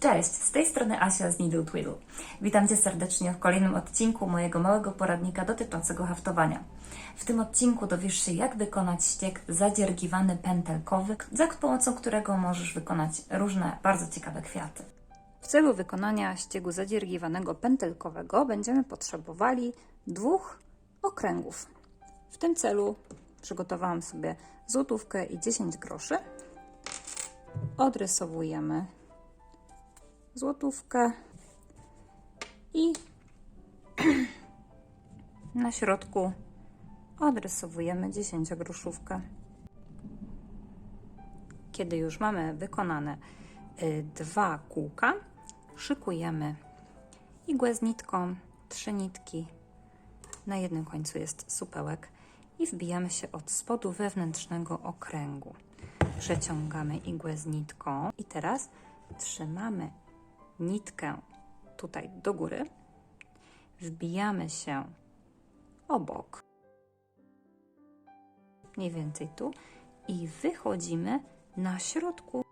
Cześć, z tej strony Asia z Needle Twiddle. Witam Cię serdecznie w kolejnym odcinku mojego małego poradnika dotyczącego haftowania. W tym odcinku dowiesz się, jak wykonać ściek zadziergiwany pętelkowy, za pomocą którego możesz wykonać różne bardzo ciekawe kwiaty. W celu wykonania ściegu zadziergiwanego pętelkowego będziemy potrzebowali dwóch okręgów. W tym celu przygotowałam sobie złotówkę i 10 groszy. Odrysowujemy złotówkę i na środku odrysowujemy 10 groszówkę. Kiedy już mamy wykonane y, dwa kółka, szykujemy igłę z nitką, trzy nitki. Na jednym końcu jest supełek i wbijamy się od spodu wewnętrznego okręgu. Przeciągamy igłę z nitką i teraz trzymamy nitkę tutaj do góry, wbijamy się obok, mniej więcej tu, i wychodzimy na środku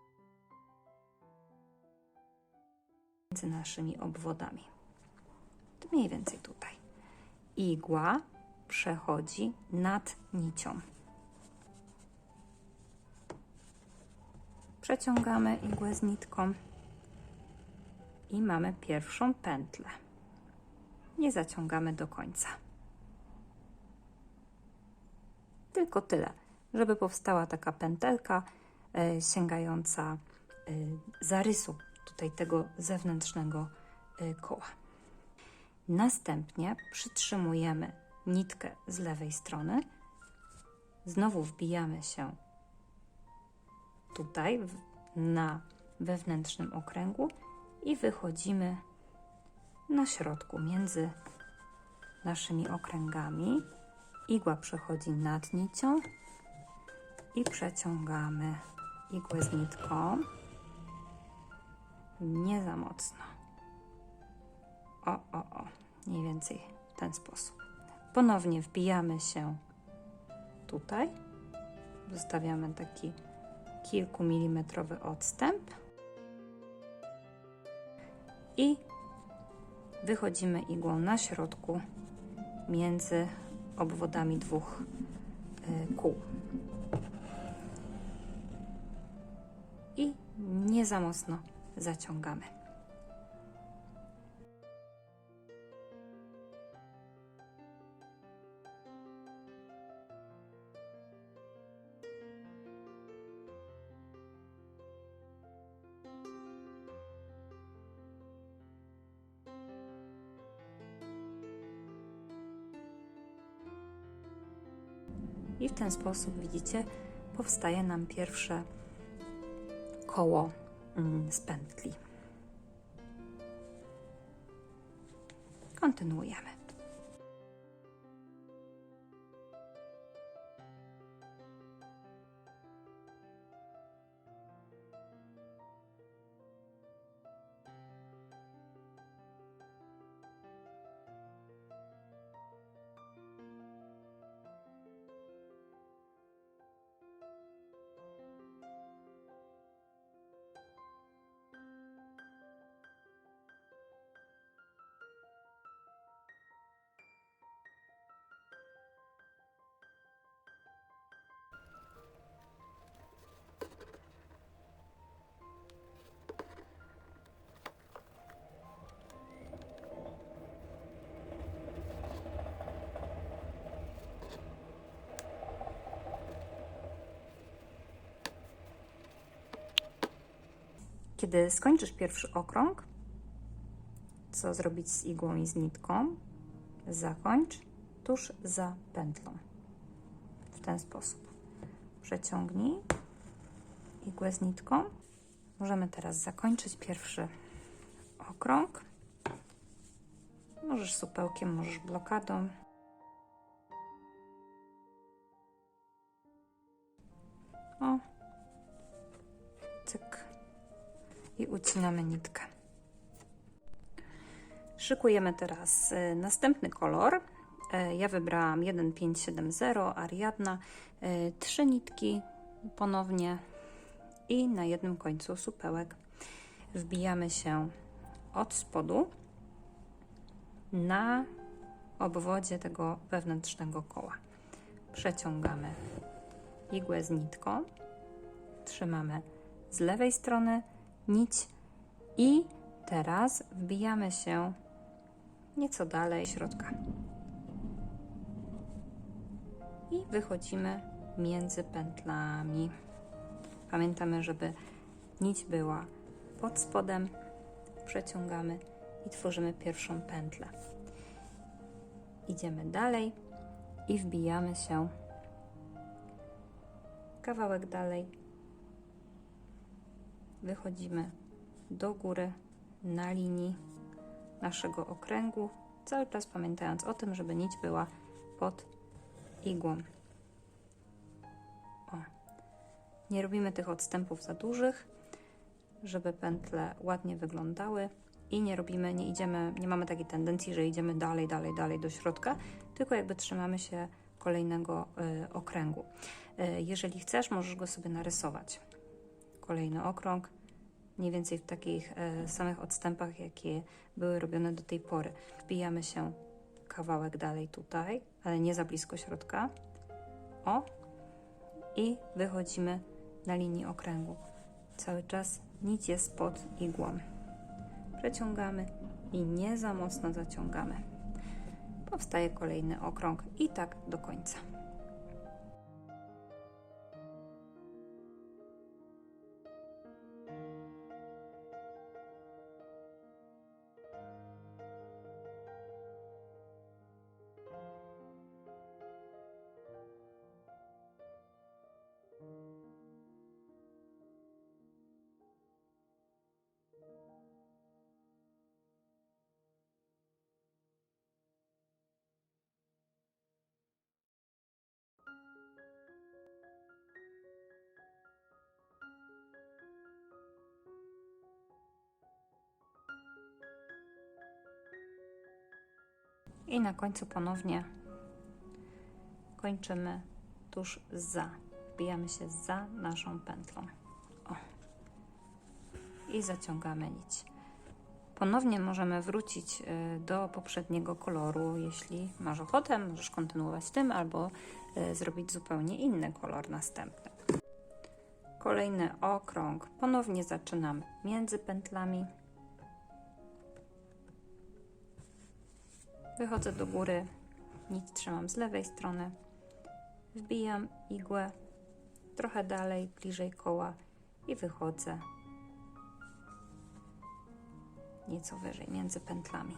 między naszymi obwodami. Mniej więcej tutaj. Igła przechodzi nad nicią. Przeciągamy igłę z nitką i mamy pierwszą pętlę. Nie zaciągamy do końca. Tylko tyle, żeby powstała taka pętelka e, sięgająca e, zarysu tutaj tego zewnętrznego e, koła. Następnie przytrzymujemy nitkę z lewej strony. Znowu wbijamy się tutaj na wewnętrznym okręgu i wychodzimy na środku między naszymi okręgami. Igła przechodzi nad nicią i przeciągamy igłę z nitką. Nie za mocno. O, o, o. Mniej więcej w ten sposób. Ponownie wbijamy się tutaj. Zostawiamy taki kilkumilimetrowy odstęp i wychodzimy igłą na środku między obwodami dwóch y, kół. I nie za mocno zaciągamy. I w ten sposób, widzicie, powstaje nam pierwsze koło mm, z pętli. Kontynuujemy. Kiedy skończysz pierwszy okrąg, co zrobić z igłą i z nitką, zakończ tuż za pętlą. W ten sposób. Przeciągnij igłę z nitką. Możemy teraz zakończyć pierwszy okrąg. Możesz supełkiem, możesz blokadą. O, i ucinamy nitkę. Szykujemy teraz y, następny kolor. Y, Ja wybrałam 1570 Ariadna, y, trzy nitki ponownie i na jednym końcu supełek. wbijamy się od spodu na obwodzie tego wewnętrznego koła. Przeciągamy igłę z nitką, trzymamy z lewej strony nić i teraz wbijamy się nieco dalej środka. I wychodzimy między pętlami. Pamiętamy, żeby nić była pod spodem, przeciągamy i tworzymy pierwszą pętlę. Idziemy dalej i wbijamy się kawałek dalej. Wychodzimy do góry na linii naszego okręgu, cały czas pamiętając o tym, żeby nić była pod igłą. O. Nie robimy tych odstępów za dużych, żeby pętle ładnie wyglądały i nie robimy, nie idziemy, nie mamy takiej tendencji, że idziemy dalej, dalej, dalej do środka, tylko jakby trzymamy się kolejnego y, okręgu. Y, jeżeli chcesz, możesz go sobie narysować. Kolejny okrąg, mniej więcej w takich y, samych odstępach, jakie były robione do tej pory. Wbijamy się kawałek dalej tutaj, ale nie za blisko środka. O! I wychodzimy na linii okręgu. Cały czas nić jest pod igłą przeciągamy i nie za mocno zaciągamy. Powstaje kolejny okrąg i tak do końca. I na końcu ponownie kończymy tuż za. Wbijamy się za naszą pętlą. O. I zaciągamy nić. Ponownie możemy wrócić y, do poprzedniego koloru, jeśli masz ochotę, możesz kontynuować tym albo y, zrobić zupełnie inny kolor następny. Kolejny okrąg. Ponownie zaczynamy między pętlami. Wychodzę do góry, nic trzymam z lewej strony, wbijam igłę trochę dalej, bliżej koła i wychodzę. Nieco wyżej, między pętlami.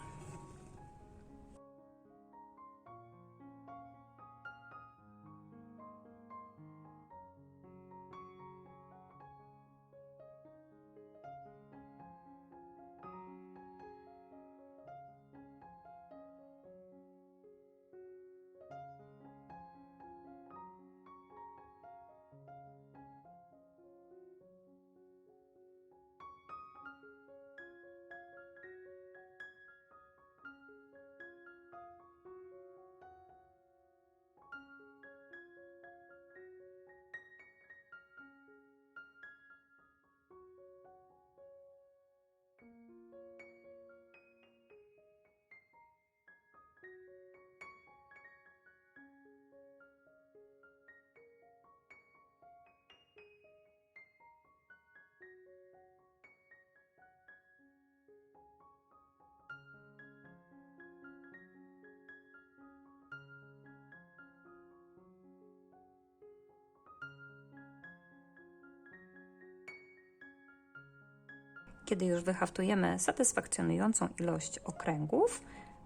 Kiedy już wyhaftujemy satysfakcjonującą ilość okręgów,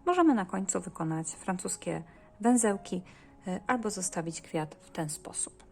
możemy na końcu wykonać francuskie węzełki y, albo zostawić kwiat w ten sposób.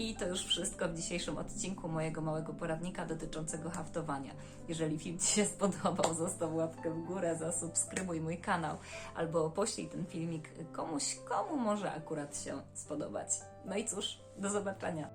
I to już wszystko w dzisiejszym odcinku mojego małego poradnika dotyczącego haftowania. Jeżeli film Ci się spodobał, zostaw łapkę w górę, zasubskrybuj mój kanał albo poślij ten filmik komuś, komu może akurat się spodobać. No i cóż, do zobaczenia.